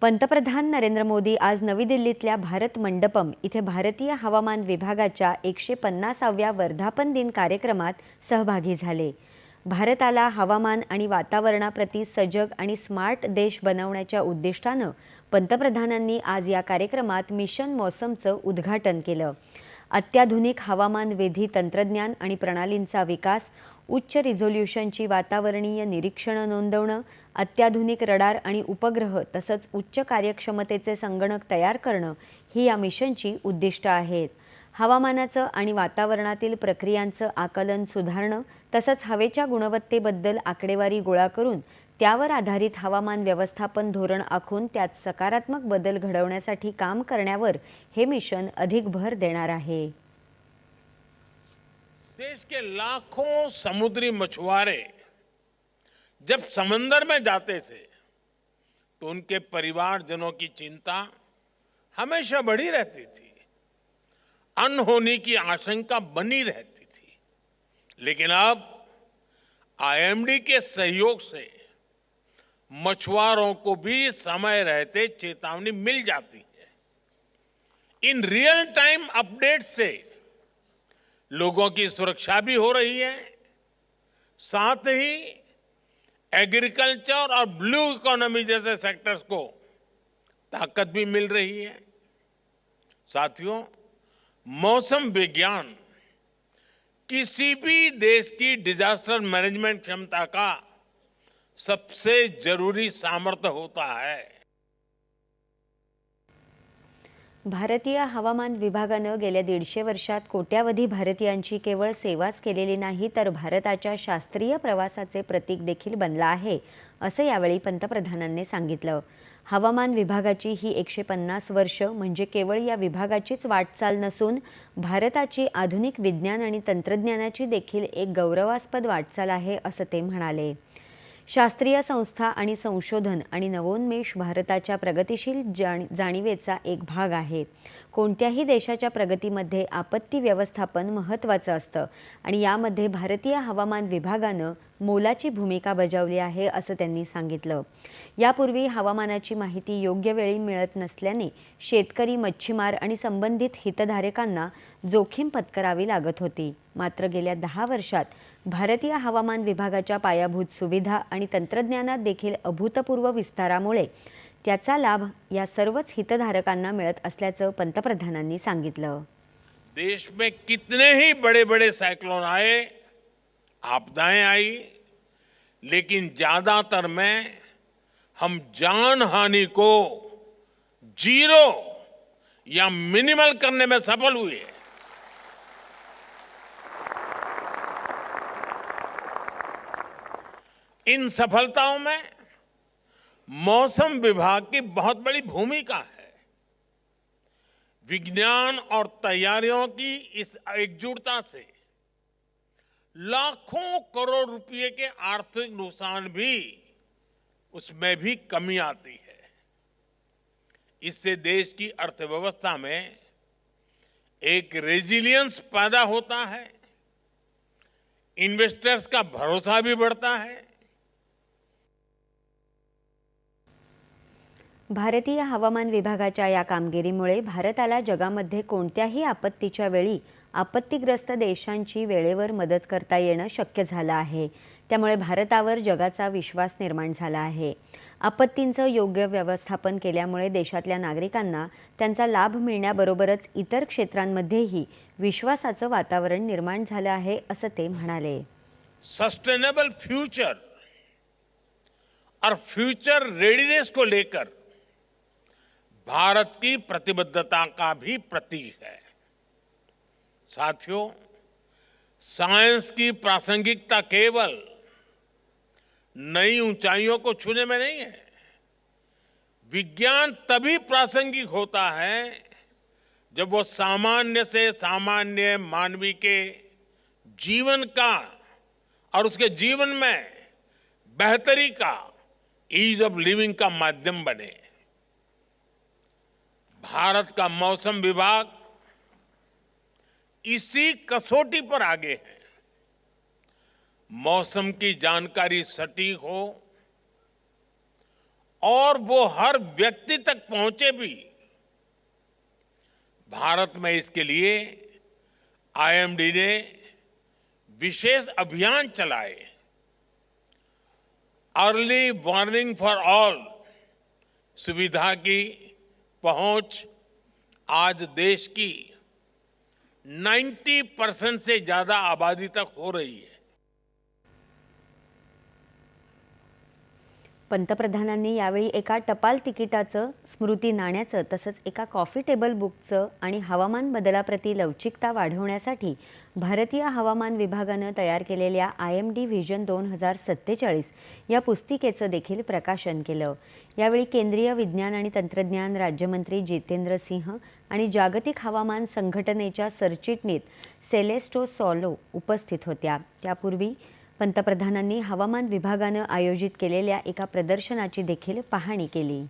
पंतप्रधान नरेंद्र मोदी आज नवी दिल्लीतल्या भारत मंडपम इथे भारतीय हवामान विभागाच्या एकशे पन्नासाव्या वर्धापन दिन कार्यक्रमात सहभागी झाले. भारताला हवामान आणि वातावरणाप्रती सजग आणि स्मार्ट देश बनवण्याच्या उद्दिष्टानं पंतप्रधानांनी आज या कार्यक्रमात मिशन मौसमचं उद्घाटन केलं. अत्याधुनिक हवामान वेधी तंत्रज्ञान आणि प्रणालींचा विकास उच्च रिझोल्यूशनची वातावरणीय निरीक्षणं नोंदवणं अत्याधुनिक रडार आणि उपग्रह तसंच उच्च कार्यक्षमतेचे संगणक तयार करणं ही या मिशनची उद्दिष्टं आहेत. हवामानाचं आणि वातावरणातील प्रक्रियांचं आकलन सुधारणं तसंच हवेच्या गुणवत्तेबद्दल आकडेवारी गोळा करून त्यावर आधारित हवामान व्यवस्थापन धोरण आखून त्यात सकारात्मक बदल घडवण्यासाठी काम करण्यावर हे मिशन अधिक भर देणार आहे. देश के लाखों समुद्री मछुआरे जब समंदर में जाते थे तो उनके परिवारजनों की चिंता हमेशा बढ़ी रहती थी। अनहोनी की आशंका बनी रहती थी। लेकिन अब आईएमडी के सहयोग से मछुआरों को भी समय रहते चेतावनी मिल जाती है। इन रियल टाइम अपडेट से लोगों की सुरक्षा भी हो रही है। साथ ही एग्रीकल्चर और ब्लू इकोनॉमी जैसे सेक्टर्स को ताकत भी मिल रही है। साथियों, मौसम विज्ञान किसी भी देश की डिजास्टर मैनेजमेंट क्षमता का सबसे जरूरी सामर्थ्य होता है। भारतीय हवामान विभागानं गेल्या दीडशे वर्षात कोट्यावधी भारतीयांची केवळ सेवाच केलेली नाही तर भारताच्या शास्त्रीय प्रवासाचे प्रतीक देखील बनला आहे असं यावेळी पंतप्रधानांनी सांगितलं. हवामान विभागाची ही एकशे पन्नास वर्ष म्हणजे केवळ या विभागाचीच वाटचाल नसून भारताची आधुनिक विज्ञान आणि तंत्रज्ञानाची देखील एक गौरवास्पद वाटचाल आहे असं ते म्हणाले. शास्त्रीय संस्था आणि संशोधन आणि नवोन्मेष भारताच्या प्रगतीशील जाण जाणीवेचा एक भाग आहे. कोणत्याही देशाच्या प्रगतीमध्ये आपत्ती व्यवस्थापन महत्त्वाचं असतं. आणि यामध्ये भारतीय हवामान विभागानं मोलाची भूमिका बजावली आहे असं त्यांनी सांगितलं. यापूर्वी हवामानाची माहिती योग्य वेळी मिळत नसल्याने शेतकरी मच्छीमार आणि संबंधित हितधारकांना जोखीम पत्करावी लागत होती. मात्र गेल्या दहा वर्षात भारतीय हवामान विभागाच्या पायाभूत सुविधा आणि तंत्रज्ञानात देखील अभूतपूर्व विस्तारामुळे त्याचा लाभ या सर्वच हितधारकांना मिळत असल्याचं पंतप्रधानांनी सांगितलं. देश में कितने ही बड़े बड़े साइक्लोन आए, आपदाएँ आई, लेकिन ज़्यादातर में हम जान हानि को ज़ीरो या मिनिमल करने में सफल हुए। इन सफलताओं में मौसम विभाग की बहुत बड़ी भूमिका है। विज्ञान और तैयारियों की इस एकजुटता से लाखों करोड़ रुपए के आर्थिक नुकसान भी उसमें भी कमी आती है। इससे देश की अर्थव्यवस्था में एक रेजिलियंस पैदा होता है। इन्वेस्टर्स का भरोसा भी बढ़ता है। भारतीय हवामान विभागाच्या या कामगिरीमुळे भारताला जगामध्ये कोणत्याही आपत्तीच्या वेळी आपत्तीग्रस्त देशांची वेळेवर मदत करता येणं शक्य झालं आहे. त्यामुळे भारतावर जगाचा विश्वास निर्माण झाला आहे. आपत्तींचं योग्य व्यवस्थापन केल्यामुळे देशातल्या नागरिकांना त्यांचा लाभ मिळण्याबरोबरच इतर क्षेत्रांमध्येही विश्वासाचं वातावरण निर्माण झालं आहे असं ते म्हणाले. सस्टेनेबल फ्यूचर और फ्यूचर रेडीनेस को लेकर भारत की प्रतिबद्धता का भी प्रतीक है। साथियों, साइंस की प्रासंगिकता केवल नई ऊंचाइयों को छूने में नहीं है। विज्ञान तभी प्रासंगिक होता है जब वो सामान्य से सामान्य मानवी के जीवन का और उसके जीवन में बेहतरी का ईज ऑफ़ लिविंग का माध्यम बने। भारत का मौसम विभाग इसी कसौटी पर आगे है। मौसम की जानकारी सटीक हो और वो हर व्यक्ति तक पहुँचे भी। भारत में इसके लिए आईएमडी ने विशेष अभियान चलाए। अर्ली वार्निंग फॉर ऑल सुविधा की पहुँच आज देश की 90 परसेंट से ज़्यादा आबादी तक हो रही है। पंतप्रधानांनी यावेळी एका टपाल तिकिटाचं स्मृती नाण्याचं तसंच एका कॉफी टेबल बुकचं आणि हवामान बदलाप्रती लवचिकता वाढवण्यासाठी भारतीय हवामान विभागानं तयार केलेल्या आय एम डी व्हिजन दोन हजार सत्तेचाळीस या पुस्तिकेचं देखील प्रकाशन केलं. यावेळी केंद्रीय विज्ञान आणि तंत्रज्ञान राज्यमंत्री जितेंद्र सिंह आणि जागतिक हवामान संघटनेच्या सरचिटणीत सेलेस्टो सॉलो उपस्थित होत्या. त्यापूर्वी पंतप्रधानांनी हवामान विभागानं आयोजित केलेल्या एका प्रदर्शनाची देखील पाहणी केली.